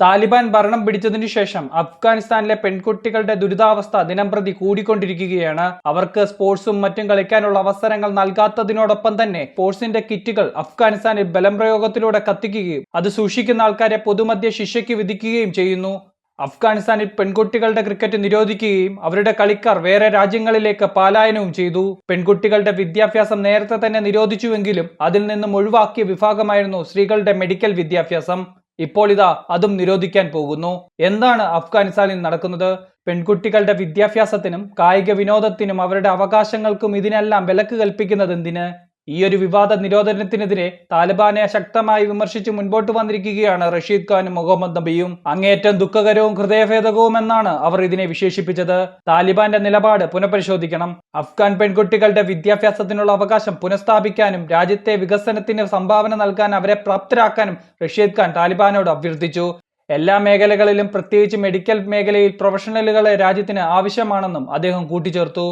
താലിബാൻ ഭരണം പിടിച്ചതിനു ശേഷം അഫ്ഗാനിസ്ഥാനിലെ പെൺകുട്ടികളുടെ ദുരിതാവസ്ഥ ദിനംപ്രതി കൂടിക്കൊണ്ടിരിക്കുകയാണ്. അവർക്ക് സ്പോർട്സും മറ്റും കളിക്കാനുള്ള അവസരങ്ങൾ നൽകാത്തതിനോടൊപ്പം തന്നെ സ്പോർട്സിന്റെ കിറ്റുകൾ അഫ്ഗാനിസ്ഥാനിൽ ബലം പ്രയോഗത്തിലൂടെ കത്തിക്കുകയും അത് സൂക്ഷിക്കുന്ന ആൾക്കാരെ പൊതുമധ്യ ശിക്ഷയ്ക്ക് വിധിക്കുകയും ചെയ്യുന്നു. അഫ്ഗാനിസ്ഥാനിൽ പെൺകുട്ടികളുടെ ക്രിക്കറ്റ് നിരോധിക്കുകയും അവരുടെ കളിക്കാർ വേറെ രാജ്യങ്ങളിലേക്ക് പലായനവും ചെയ്തു. പെൺകുട്ടികളുടെ വിദ്യാഭ്യാസം നേരത്തെ തന്നെ നിരോധിച്ചുവെങ്കിലും അതിൽ നിന്നും ഒഴിവാക്കിയ വിഭാഗമായിരുന്നു സ്ത്രീകളുടെ മെഡിക്കൽ വിദ്യാഭ്യാസം. ഇപ്പോൾ ഇതാ അതും നിരോധിക്കാൻ പോകുന്നു. എന്താണ് അഫ്ഗാനിസ്ഥാനിൽ നടക്കുന്നത്? പെൺകുട്ടികളുടെ വിദ്യാഭ്യാസത്തിനും കായിക വിനോദത്തിനും അവരുടെ അവകാശങ്ങൾക്കും ഇതിനെല്ലാം വിലക്ക് കൽപ്പിക്കുന്നത് എന്തിന് ഈ ഒരു വിവാദ നിരോധനത്തിനെതിരെ താലിബാനെ ശക്തമായി വിമർശിച്ച് മുൻപോട്ട് വന്നിരിക്കുകയാണ് റഷീദ് ഖാനും മുഹമ്മദ് നബിയും. അങ്ങേറ്റം ദുഃഖകരവും ഹൃദയഭേദകവും എന്നാണ് അവർ ഇതിനെ വിശേഷിപ്പിച്ചത്. താലിബാന്റെ നിലപാട് പുനഃപരിശോധിക്കണം. അഫ്ഗാൻ പെൺകുട്ടികളുടെ വിദ്യാഭ്യാസത്തിനുള്ള അവകാശം പുനഃസ്ഥാപിക്കാനും രാജ്യത്തെ വികസനത്തിന് സംഭാവന നൽകാൻ അവരെ പ്രാപ്തരാക്കാനും റഷീദ് ഖാൻ താലിബാനോട് അഭ്യർത്ഥിച്ചു. എല്ലാ മേഖലകളിലും പ്രത്യേകിച്ച് മെഡിക്കൽ മേഖലയിൽ പ്രൊഫഷണലുകളെ രാജ്യത്തിന് ആവശ്യമാണെന്നും അദ്ദേഹം കൂട്ടിച്ചേർത്തു.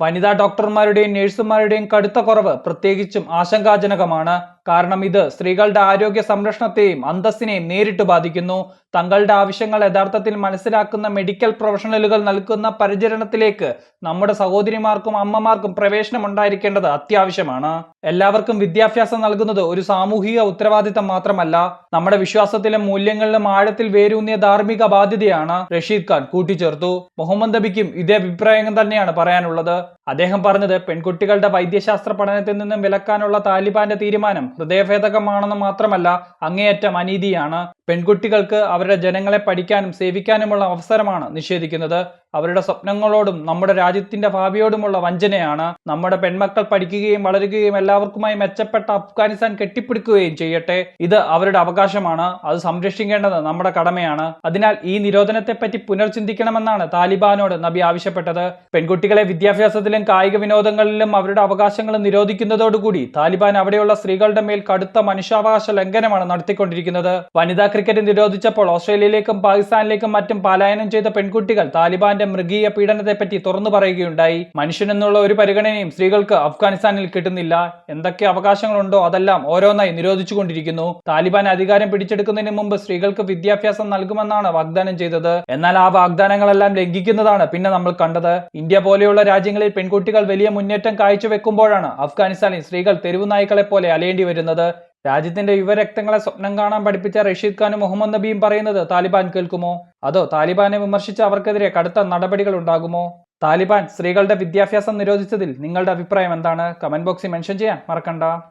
വനിതാ ഡോക്ടർമാരുടെയും നഴ്സുമാരുടെയും കടുത്ത കുറവ് പ്രത്യേകിച്ചും ആശങ്കാജനകമാണ്. കാരണം ഇത് സ്ത്രീകളുടെ ആരോഗ്യ സംരക്ഷണത്തെയും അന്തസ്സിനെയും നേരിട്ട് ബാധിക്കുന്നു. തങ്ങളുടെ ആവശ്യങ്ങൾ യഥാർത്ഥത്തിൽ മനസ്സിലാക്കുന്ന മെഡിക്കൽ പ്രൊഫഷണലുകൾ നൽകുന്ന പരിചരണത്തിലേക്ക് നമ്മുടെ സഹോദരിമാർക്കും അമ്മമാർക്കും പ്രവേശനം ഉണ്ടായിരിക്കേണ്ടത് അത്യാവശ്യമാണ്. എല്ലാവർക്കും വിദ്യാഭ്യാസം നൽകുന്നത് ഒരു സാമൂഹിക ഉത്തരവാദിത്തം മാത്രമല്ല. നമ്മുടെ വിശ്വാസത്തിലും മൂല്യങ്ങളിലും ആഴത്തിൽ വേരൂന്നിയ ധാർമ്മിക ബാധ്യതയാണ് റഷീദ് ഖാൻ കൂട്ടിച്ചേർത്തു. മുഹമ്മദ് നബിക്കും ഇതേ അഭിപ്രായം തന്നെയാണ് പറയാനുള്ളത്. അദ്ദേഹം പറഞ്ഞത് പെൺകുട്ടികളുടെ വൈദ്യശാസ്ത്ര പഠനത്തിൽ നിന്നും വിലക്കാനുള്ള താലിബാന്റെ തീരുമാനം ഹൃദയഭേദകമാണെന്ന് മാത്രമല്ല അങ്ങേയറ്റം അനീതിയാണ്. പെൺകുട്ടികൾക്ക് അവരുടെ ജനങ്ങളെ പഠിക്കാനും സേവിക്കാനുമുള്ള അവസരമാണ് നിഷേധിക്കുന്നത്. അവരുടെ സ്വപ്നങ്ങളോടും നമ്മുടെ രാജ്യത്തിന്റെ ഭാവിയോടുമുള്ള വഞ്ചനയാണ് നമ്മുടെ പെൺമക്കൾ പഠിക്കുകയും വളരുകയും എല്ലാവർക്കുമായി മെച്ചപ്പെട്ട അഫ്ഗാനിസ്ഥാൻ കെട്ടിപ്പിടിക്കുകയും ചെയ്യട്ടെ. ഇത് അവരുടെ അവകാശമാണ്. അത് സംരക്ഷിക്കേണ്ടത് നമ്മുടെ കടമയാണ്. അതിനാൽ ഈ നിരോധനത്തെപ്പറ്റി പുനർചിന്തിക്കണമെന്നാണ് താലിബാനോട് നബി ആവശ്യപ്പെട്ടത്. പെൺകുട്ടികളെ വിദ്യാഭ്യാസത്തിലും കായിക വിനോദങ്ങളിലും അവരുടെ അവകാശങ്ങൾ നിരോധിക്കുന്നതോടുകൂടി താലിബാൻ അവിടെയുള്ള സ്ത്രീകളുടെ മേൽ കടുത്ത മനുഷ്യാവകാശ ലംഘനമാണ് നടത്തിക്കൊണ്ടിരിക്കുന്നത്. വനിതാ ക്രിക്കറ്റ് നിരോധിച്ചപ്പോൾ ഓസ്ട്രേലിയയിലേക്കും പാകിസ്ഥാനിലേക്കും മറ്റും പലായനം ചെയ്ത പെൺകുട്ടികൾ താലിബാന്റെ മൃഗീയ പീഡനത്തെപ്പറ്റി തുറന്നു പറയുകയുണ്ടായി. മനുഷ്യനെന്നുള്ള ഒരു പരിഗണനയും സ്ത്രീകൾക്ക് അഫ്ഗാനിസ്ഥാനിൽ കിട്ടുന്നില്ല. എന്തൊക്കെ അവകാശങ്ങളുണ്ടോ അതെല്ലാം ഓരോന്നായി നിരോധിച്ചുകൊണ്ടിരിക്കുന്നു. താലിബാൻ അധികാരം പിടിച്ചെടുക്കുന്നതിന് മുമ്പ് സ്ത്രീകൾക്ക് വിദ്യാഭ്യാസം നൽകുമെന്നാണ് വാഗ്ദാനം ചെയ്തത്. എന്നാൽ ആ വാഗ്ദാനങ്ങളെല്ലാം ലംഘിക്കുന്നതാണ് പിന്നെ നമ്മൾ കണ്ടത്. ഇന്ത്യ പോലെയുള്ള രാജ്യങ്ങളിൽ പെൺകുട്ടികൾ വലിയ മുന്നേറ്റം കാഴ്ചവെക്കുമ്പോഴാണ് അഫ്ഗാനിസ്ഥാനിൽ സ്ത്രീകൾ തെരുവു നായ്ക്കളെ പോലെ അലയേണ്ടി വരുന്നത്. രാജ്യത്തിന്റെ യുവരക്തങ്ങളെ സ്വപ്നം കാണാൻ പഠിപ്പിച്ച റഷീദ് ഖാനും മുഹമ്മദ് നബിയും പറയുന്നത് താലിബാൻ കേൾക്കുമോ? അതോ താലിബാനെ വിമർശിച്ച് അവർക്കെതിരെ കടുത്ത നടപടികൾ ഉണ്ടാകുമോ? താലിബാൻ സ്ത്രീകളുടെ വിദ്യാഭ്യാസം നിരോധിച്ചതിൽ നിങ്ങളുടെ അഭിപ്രായം എന്താണ്? കമന്റ് ബോക്സിൽ മെൻഷൻ ചെയ്യാൻ മറക്കണ്ട.